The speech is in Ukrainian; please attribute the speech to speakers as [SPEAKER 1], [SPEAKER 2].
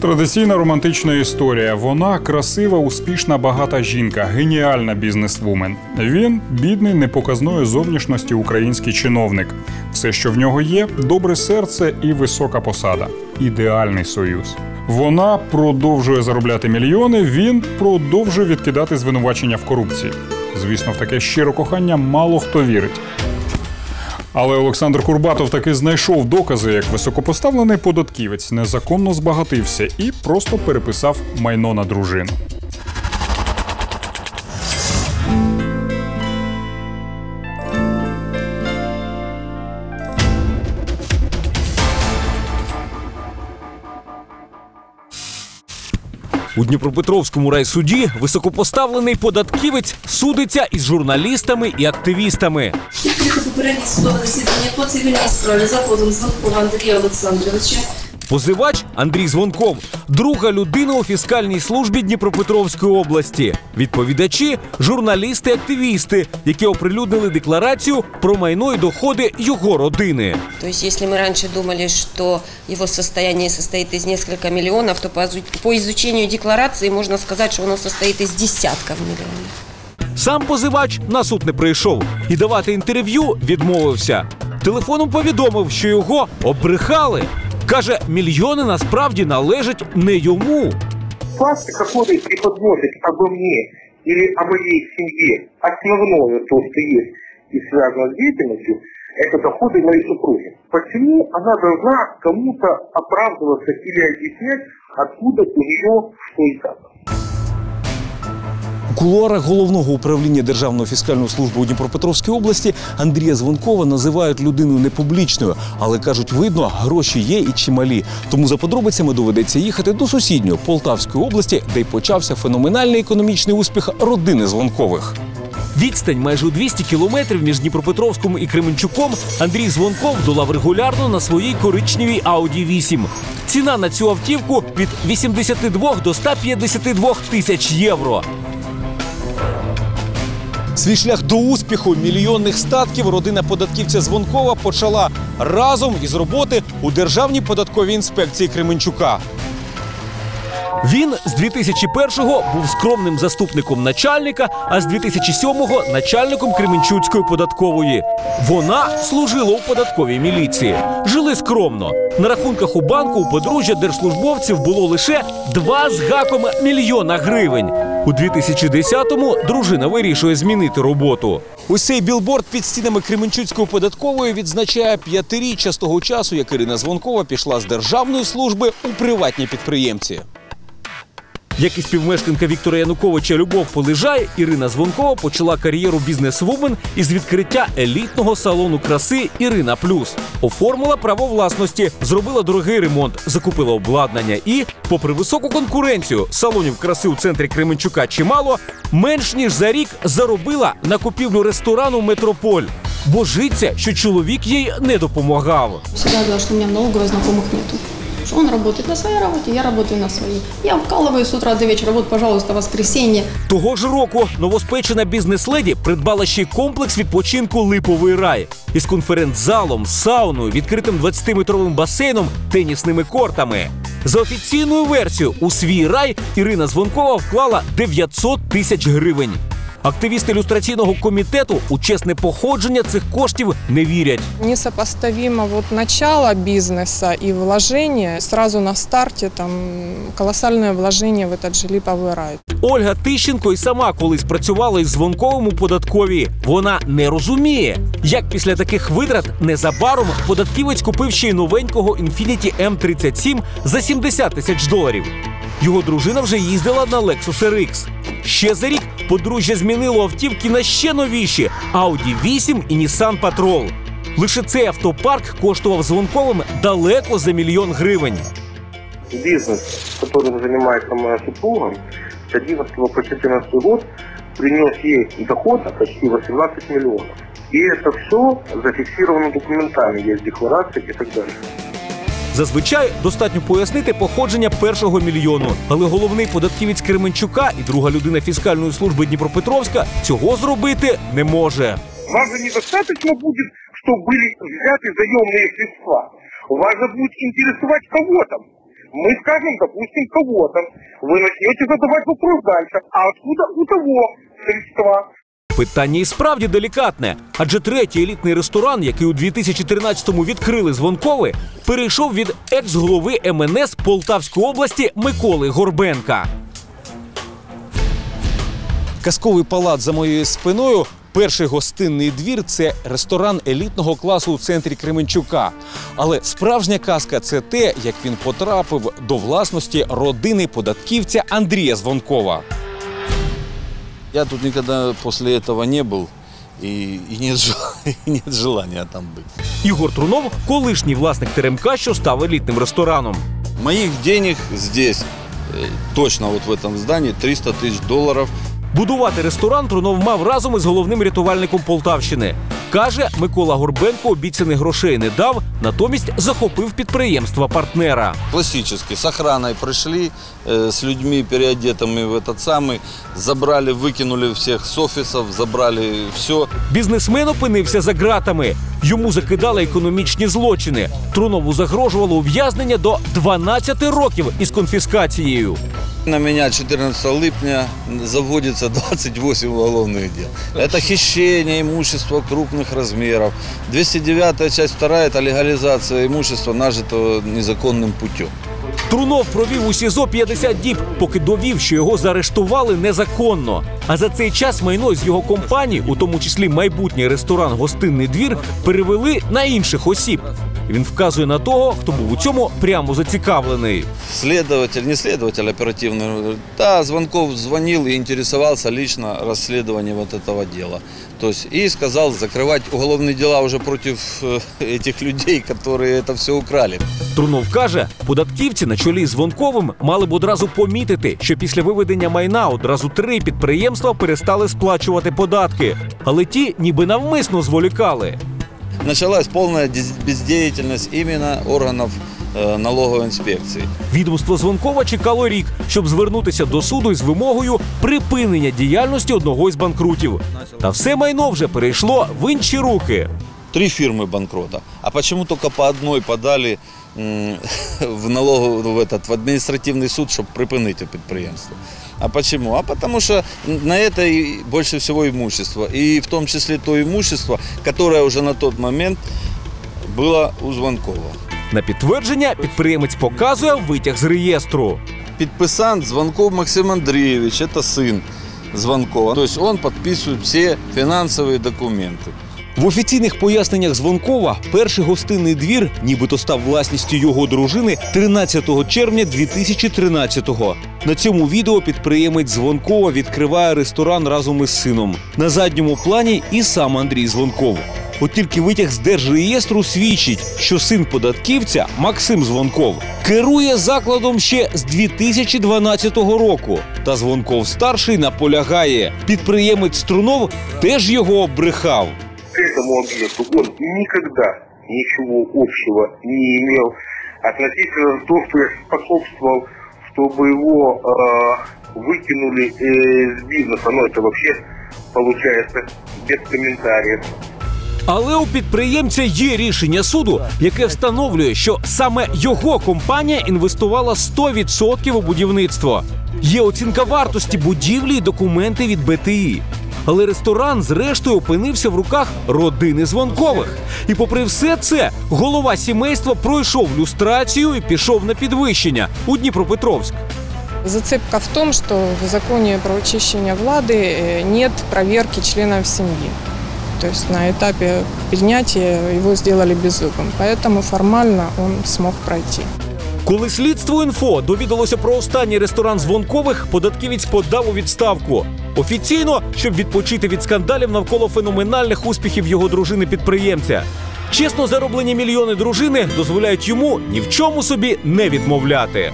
[SPEAKER 1] Традиційна романтична історія. Вона красива, успішна, багата жінка, геніальна бізнесвумен. Він бідний, непоказної зовнішності український чиновник. Все, що в нього є, добре серце і висока посада. Ідеальний союз. Вона продовжує заробляти мільйони. Він продовжує відкидати звинувачення в корупції. Звісно, в таке щире кохання мало хто вірить. Але Олександр Курбатов таки знайшов докази, як високопоставлений податківець незаконно збагатився і просто переписав майно на дружину.
[SPEAKER 2] У Дніпропетровському райсуді високопоставлений податківець судиться із журналістами і активістами.
[SPEAKER 3] Попередні судове засідання по цивільній справі за позовом Звонкова Андрія Олександровича.
[SPEAKER 2] Позивач Андрій Звонков, друга людина у фіскальній службі Дніпропетровської області. Відповідачі журналісти, активісти, які оприлюднили декларацію про майно і доходи його родини.
[SPEAKER 4] То есть, если мы раньше думали, что его состояние состоит из нескольких миллионов, то по, изу- по изучению декларации можно сказать, что оно состоит из десятков миллионов.
[SPEAKER 2] Сам позивач на суд не прийшов і давати інтерв'ю відмовився. Телефоном повідомив, що його обрехали. Каже, мільйони насправді належать не йому.
[SPEAKER 5] факты, которые преподносят обо мне или о моей семье, основное то, что есть и связано с деятельностью, это доходы моей супруги. Почему она должна кому-то оправдываться или объяснять, откуда у нее что и как?
[SPEAKER 6] Кулуарах головного управління Державної фіскальної служби у Дніпропетровській області Андрія Звонкова називають людиною непублічною, але кажуть, видно, гроші є і чималі. Тому за подробицями доведеться їхати до сусідньої Полтавської області, де й почався феноменальний економічний успіх родини Звонкових.
[SPEAKER 2] Відстань майже у 200 кілометрів між Дніпропетровськом і Кременчуком Андрій Звонков долав регулярно на своїй коричневій Audi 8. Ціна на цю автівку від 82 до 152 тисяч євро.
[SPEAKER 6] Свій шлях до успіху мільйонних статків родина податківця Звонкова почала разом із роботи у Державній податковій інспекції Кременчука.
[SPEAKER 2] Він з 2001-го був скромним заступником начальника, а з 2007-го начальником Кременчуцької податкової. Вона служила у податковій міліції. Жили скромно. На рахунках у банку у подружжя держслужбовців було лише 2 з гаком мільйона гривень. У 2010-му дружина вирішує змінити роботу.
[SPEAKER 6] Усей білборд під стінами Кременчуцької податкової відзначає п'ятиріччя з того часу, як Ірина Звонкова пішла з державної служби у приватні підприємці.
[SPEAKER 2] Як і співмешканка Віктора Януковича Любов Полежай, Ірина Звонкова почала кар'єру бізнесвумен із відкриття елітного салону краси Ірина Плюс. Оформила право власності, зробила дорогий ремонт, закупила обладнання і, попри високу конкуренцію салонів краси у центрі Кременчука чимало, менш ніж за рік заробила на купівлю ресторану Метрополь. Божиться, що чоловік їй не допомагав.
[SPEAKER 7] Всегда говорила, что у меня налоговых знакомых нету. Что он работает на своей работе, я работаю на своей. Я вкалываю с утра до вечера, вот, пожалуйста, воскресенье.
[SPEAKER 2] Того ж року новоспечена бізнес-леді придбала ще й комплекс відпочинку Липовий рай із конференц-залом, сауною, відкритим 20-метровим басейном, тенісними кортами. За офіційною версією, у свій рай Ірина Звонкова вклала 900 тисяч гривень. Активісти ілюстраційного комітету у чесне походження цих коштів не вірять.
[SPEAKER 8] Несопоставимо вот начало бизнеса и вложение. Сразу на старте там колоссальное вложение в этот же липовый рай.
[SPEAKER 2] Ольга Тищенко і сама колись працювала із дзвонковим у податковій. Вона не розуміє, як після таких витрат незабаром податківець купив ще й новенького Infiniti M37 за 70 тисяч доларів. Його дружина вже їздила на Lexus RX. Ще за рік подружжя змінило автівки на ще новіші Audi 8 і Nissan Patrol. Лише цей автопарк коштував дзвонковим далеко за мільйон гривень.
[SPEAKER 5] Бизнес, которым занимается моя супруга, с 11 по 14 год принес ей доход почти 18 миллионов. И это все зафиксировано документами, есть декларации и так далее.
[SPEAKER 2] Зазвичай достатньо пояснити походження першого мільйону, але головний податківець Кременчука і друга людина фіскальної служби Дніпропетровська цього зробити не може.
[SPEAKER 5] Вам же недостаточно будет, что были взяты заемные средства. Вас же будет интересовать кого там. Мы скажем, допустим, кого-то. Вы начнете задавать вопрос дальше. А откуда у того средства?
[SPEAKER 2] Питання і справді делікатне, адже третій елітний ресторан, який у 2013-му відкрили Звонкови, перейшов від екс-голови МНС Полтавської області Миколи Горбенка.
[SPEAKER 6] Казковий палац за моєю спиною. Перший гостинний двір це ресторан елітного класу у центрі Кременчука. Але справжня казка це те, як він потрапив до власності родини податківця Андрія Звонкова.
[SPEAKER 9] Я тут никогда после этого не был, и, и нет, жел- и нет желания там быть.
[SPEAKER 2] Ігор Трунов колишній власник теремка, що став елітним рестораном.
[SPEAKER 9] Моих денег здесь, э, точно вот в этом здании, 300 тысяч долларов.
[SPEAKER 2] Будувати ресторан Трунов мав разом із головним рятувальником Полтавщини. Каже, Микола Горбенко обіцяних грошей не дав, натомість захопив підприємства партнера.
[SPEAKER 9] Классически, с охраной пришли, э, с людьми переодетыми в этот самый, забрали, выкинули всех с офисов, забрали все.
[SPEAKER 2] Бізнесмен опинився за ґратами. Йому закидали економічні злочини. Трунову загрожувало ув'язнення до 12 років із конфіскацією.
[SPEAKER 9] На меня 14 липня заводится 28 уголовных дел. Это хищение имущества крупных размеров. 209 часть 2 это легализация имущества, нажитого незаконным путем.
[SPEAKER 2] Трунов провів у СІЗО 50 діб, поки довів, що його заарештували незаконно. А за цей час майно з його компанії, у тому числі майбутній ресторан Гостинний двір, перевели на інших осіб. Він вказує на того, хто був у цьому прямо зацікавлений.
[SPEAKER 9] Следователь, не следователь оперативный, говорит, да, Звонков звонил и интересовался лично расследованием вот этого дела. То есть и сказал закрывать уголовные дела уже против э, этих людей, которые это все украли.
[SPEAKER 2] Трунов каже, податківці на чолі з Вонковим мали б одразу помітити, що після виведення майна одразу три підприємства перестали сплачувати податки, але ті ніби навмисно зволікали.
[SPEAKER 9] Началась полная бездіяльність бездеятельность именно органов э, налоговой.
[SPEAKER 2] Відомство Звонкова чекало рік, щоб звернутися до суду із вимогою припинення діяльності одного із банкрутів. Та все майно вже перейшло в інші руки.
[SPEAKER 9] Три фірми банкрота. А почему тільки по одній подали в налоговый, в, этот, в административный суд, чтобы припинить предприемство? А почему? А потому что на это и больше всего имущество. И в том числе то имущество, которое уже на тот момент было у Звонкова.
[SPEAKER 2] На підтвердження підприємець показує витяг з реєстру.
[SPEAKER 9] Подписант Звонков Максим Андреевич, это сын Звонкова. То есть он подписывает все финансовые документы.
[SPEAKER 6] В офіційних поясненнях Звонкова перший гостинний двір нібито став власністю його дружини 13 червня 2013-го. На цьому відео підприємець Звонкова відкриває ресторан разом із сином. На задньому плані і сам Андрій Звонков. От тільки витяг з держреєстру свідчить, що син податківця Максим Звонков керує закладом ще з 2012 року. Та Звонков старший наполягає. Підприємець Струнов теж його обрехав
[SPEAKER 5] К этому объекту он никогда ничего общего не имел относительно того, что я способствовал, чтобы его э, выкинули э, из бизнеса. Ну, это вообще получается без комментариев.
[SPEAKER 2] Але у підприємця є рішення суду, яке встановлює, що саме його компанія інвестувала 100% у будівництво. Є оцінка вартості будівлі і документи від БТІ. Але ресторан, зрештою, опинився в руках родини Звонкових. І попри все це, голова сімейства пройшов люстрацію і пішов на підвищення у Дніпропетровськ.
[SPEAKER 8] Зацепка в том, что в законе про очищение влады э, нет проверки членов семьи. То есть на этапе принятия его сделали беззубым. Поэтому формально он смог пройти.
[SPEAKER 2] Коли слідство інфо довідалося про останній ресторан Звонкових, податківець подав у відставку. Офіційно, щоб відпочити від скандалів навколо феноменальних успіхів його дружини-підприємця. Чесно зароблені мільйони дружини дозволяють йому ні в чому собі не відмовляти.